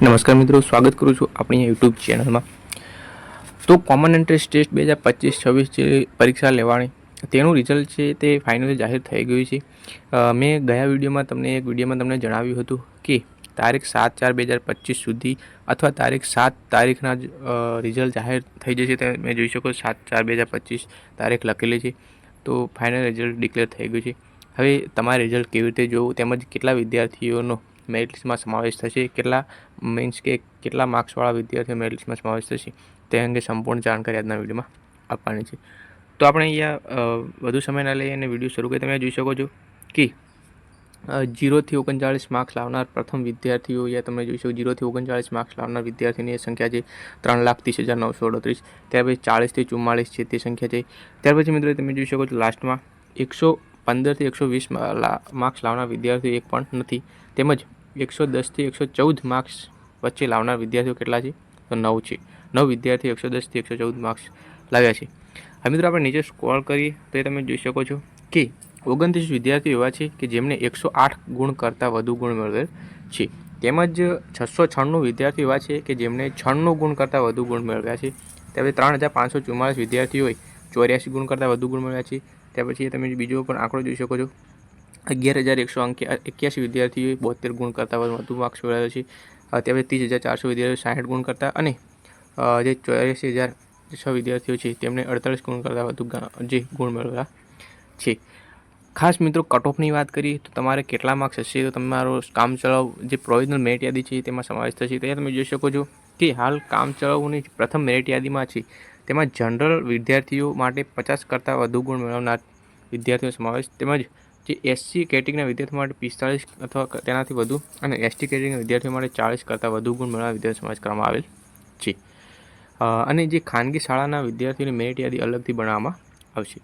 નમસ્કાર મિત્રો, સ્વાગત કરું છું આપણી યુટ્યુબ ચેનલમાં. તો કોમન એન્ટ્રન્સ ટેસ્ટ બે હજાર પચીસ, છવ્વીસ જે પરીક્ષા લેવાની, તેનું રિઝલ્ટ છે તે ફાઇનલી જાહેર થઈ ગયું છે. મેં ગયા વિડીયોમાં તમને, એક વિડીયોમાં તમને જણાવ્યું હતું કે તારીખ સાત ચાર બે હજાર પચીસ સુધી અથવા તારીખ સાત તારીખના જ રિઝલ્ટ જાહેર થઈ જશે તે મેં જોઈ શકો સાત ચાર બે હજાર પચીસ તારીખ લખેલી છે. તો ફાઇનલ રિઝલ્ટ ડિક્લેર થઈ ગયું છે. હવે તમારે રિઝલ્ટ કેવી રીતે જોવું, તેમજ કેટલા વિદ્યાર્થીઓનો મેરિટ લિસ્ટમાં સમાવેશ થશે. કેટલા મીન્સ કે કેટલા માર્ક્સવાળા વિદ્યાર્થીઓ મેરિટ લિસ્ટમાં સમાવેશ થશે તે અંગે સંપૂર્ણ જાણકારી આજના વિડીયોમાં આપવાની છે. તો આપણે અહીંયા વધુ સમય ના લઈ અને વીડિયો શરૂ કરી તમે જોઈ શકો છો કે જીરોથી ઓગણચાળીસ માર્ક્સ લાવનાર પ્રથમ વિદ્યાર્થીઓ અહીંયા તમે જોઈ શકો જીરોથી ઓગણચાળીસ માર્ક્સ લાવનાર વિદ્યાર્થીની સંખ્યા છે ત્રણ લાખ ત્રીસ હજાર નવસો અડત્રીસ. ત્યાર પછી ચાળીસથી ચુમ્માળીસ છે તે સંખ્યા છે. ત્યાર પછી મિત્રો તમે જોઈ શકો છો લાસ્ટમાં એકસો પંદરથી એકસો વીસ માર્ક્સ લાવનાર વિદ્યાર્થીઓ એક પણ નથી. તેમજ એકસો દસથી એકસો ચૌદ માર્ક્સ વચ્ચે લાવનાર વિદ્યાર્થીઓ કેટલા છે? તો નવ છે. નવ વિદ્યાર્થીઓ એકસો દસથી એકસો ચૌદ માર્ક્સ લાવ્યા છે. હવે મિત્રો આપણે નીચે સ્કોલ કરીએ તો એ તમે જોઈ શકો છો કે ઓગણત્રીસ વિદ્યાર્થીઓ એવા છે કે જેમને એકસો આઠ ગુણ કરતાં વધુ ગુણ મેળવેલ છે. તેમજ છસો છન્નું વિદ્યાર્થીઓ એવા છે કે જેમને છન્નું ગુણ કરતાં વધુ ગુણ મેળવ્યા છે. ત્યારે ત્રણ હજાર પાંચસો ચુમ્માલીસ વિદ્યાર્થીઓએ ચોર્યાસી ગુણ કરતાં વધુ ગુણ મેળવ્યા છે. ત્યાર પછી તમે બીજો પણ આંકડો જોઈ શકો છો. અગિયાર હજાર એકસો એક્યાસી વિદ્યાર્થીઓએ બોતેર ગુણ કરતાં વધુ માર્ક્સ મેળવ્યા છે. અત્યારે ત્રીસ હજાર ચારસો વિદ્યાર્થીઓ સાઠ ગુણ કરતાં અને જે ચોર્યાસી હજાર છ વિદ્યાર્થીઓ છે તેમણે અડતાલીસ ગુણ કરતાં વધુ જે ગુણ મેળવ્યા છે. ખાસ મિત્રો કટ ઓફની વાત કરીએ તો તમારે કેટલા માર્ક્સ હશે તો તમારો કામ ચલાવ, જે પ્રોવિઝનલ મેરિટ યાદી છે તેમાં સમાવેશ થશે. ત્યાં તમે જોઈ શકો છો કે હાલ કામ ચલાવની પ્રથમ મેરિટ યાદીમાં છે તેમાં જનરલ વિદ્યાર્થીઓ માટે પચાસ કરતાં વધુ ગુણ મેળવનાર વિદ્યાર્થીઓનો સમાવેશ, તેમજ જે એસસી કેટેગરીના વિદ્યાર્થીઓ માટે પિસ્તાળીસ અથવા તેનાથી વધુ અને એસટી કેટેગરીના વિદ્યાર્થીઓ માટે ચાળીસ કરતાં વધુ ગુણ મેળવવા વિદ્યાર્થીઓ સમાવેશ કરવામાં આવેલ છે. અને જે ખાનગી શાળાના વિદ્યાર્થીઓની મેરિટ યાદી અલગથી બનાવવામાં આવશે.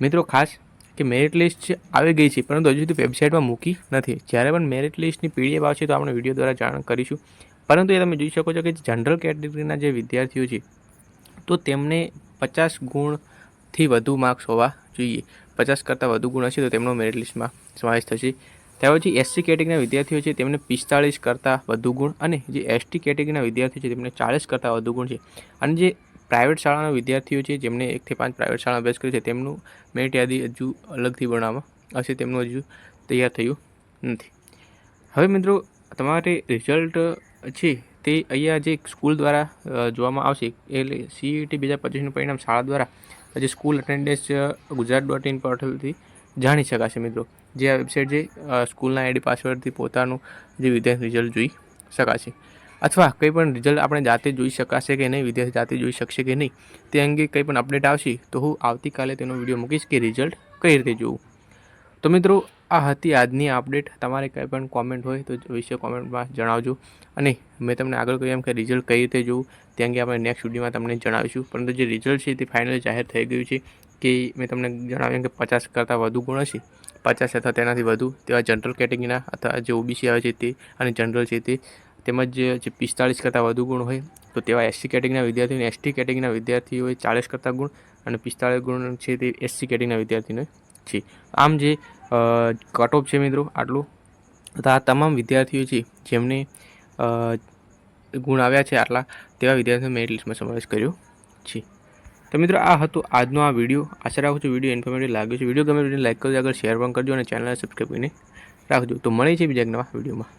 મિત્રો, ખાસ કે મેરિટ લિસ્ટ આવી ગઈ છે, પરંતુ હજુ સુધી વેબસાઇટમાં મૂકી નથી. જ્યારે પણ મેરિટ લિસ્ટની પીડીએફ આવશે તો આપણે વીડિયો દ્વારા જાણ કરીશું. પરંતુ એ તમે જોઈ શકો છો કે જનરલ કેટેગરીના જે વિદ્યાર્થીઓ છે, તો તેમને પચાસ ગુણથી વધુ માર્ક્સ હોવા જોઈએ. પચાસ કરતાં વધુ ગુણ હશે તો તેમનો મેરિટ લિસ્ટમાં સમાવેશ થશે. ત્યાર પછી એસસી કેટેગરીના વિદ્યાર્થીઓ છે તેમને પિસ્તાળીસ કરતાં વધુ ગુણ અને જે એસટી કેટેગરીના વિદ્યાર્થીઓ છે તેમને ચાળીસ કરતાં વધુ ગુણ છે. અને જે પ્રાઇવેટ શાળાના વિદ્યાર્થીઓ છે જેમને એકથી પાંચ પ્રાઇવેટ શાળા અભ્યાસ કરે છે તેમનું મેરિટ યાદી હજુ અલગથી બનાવવામાં હશે તેમનું હજુ તૈયાર થયું નથી. હવે મિત્રો, તમારે રિઝલ્ટ છે તે અહીંયા જે સ્કૂલ દ્વારા જોવામાં આવશે. એટલે સીઈટી બે હજાર પચીસનું પરિણામ શાળા દ્વારા જે school attendance Gujarat dot in પોર્ટલથી જાણી શકાશે મિત્રો. જે આ વેબસાઇટ છે સ્કૂલના આઈડી પાસવર્ડથી પોતાનું જે વિદ્યાર્થી રિઝલ્ટ જોઈ શકાશે. અથવા કંઈ પણ રિઝલ્ટ આપણે જાતે જોઈ શકાશે કે નહીં, વિદ્યાર્થી જાતે જોઈ શકશે કે નહીં, તે અંગે કંઈ પણ અપડેટ આવશે તો હું આવતીકાલે તેનો વીડિયો મૂકીશ કે રિઝલ્ટ કઈ રીતે જોવું. તો મિત્રો આ હતી આજની અપડેટ તમારે કંઈ પણ કોમેન્ટ હોય તો વિશે કોમેન્ટમાં જણાવજો. અને મેં તમને આગળ કહ્યું એમ કે રિઝલ્ટ કઈ રીતે જોવું તે અંગે આપણે નેક્સ્ટ વિડીયોમાં તમને જણાવીશું. પરંતુ જે રિઝલ્ટ છે તે ફાઇનલ જાહેર થઈ ગયું છે કે મેં તમને જણાવ્યું કે પચાસ કરતાં વધુ ગુણ હશે. પચાસ અથવા તેનાથી વધુ તેવા જનરલ કેટેગરીના અથવા જે ઓબીસી આવે છે તે અને જનરલ છે તે. તેમજ જે પિસ્તાળીસ કરતાં વધુ ગુણ હોય તો તેવા એસસી કેટેગરીના વિદ્યાર્થીઓને એસટી કેટેગરીના વિદ્યાર્થીઓએ ચાળીસ કરતાં ગુણ અને પિસ્તાળીસ ગુણ છે તે એસસી કેટેગરીના વિદ્યાર્થીને છે. આમ જે કટ ઓફ છે મિત્રો આટલું. તો આ તમામ વિદ્યાર્થીઓ છે, જેમને ગુણ આવ્યા છે આટલા, તેવા વિદ્યાર્થીઓ મેરિટ લિસ્ટમાં સમાવેશ કર્યો છે. તો મિત્રો આ હતો આજનો આ વીડિયો. આશા રાખું છું વીડિયો ઇન્ફોર્મેટિવ લાગ્યો છે. વીડિયો ગમે વીડિયો લાઈક કરજો, આગળ શેર પણ કરજો અને ચેનલને સબસ્ક્રાઈબ કરીને રાખજો. તો મળે છે બીજા એક નવા વિડીયોમાં.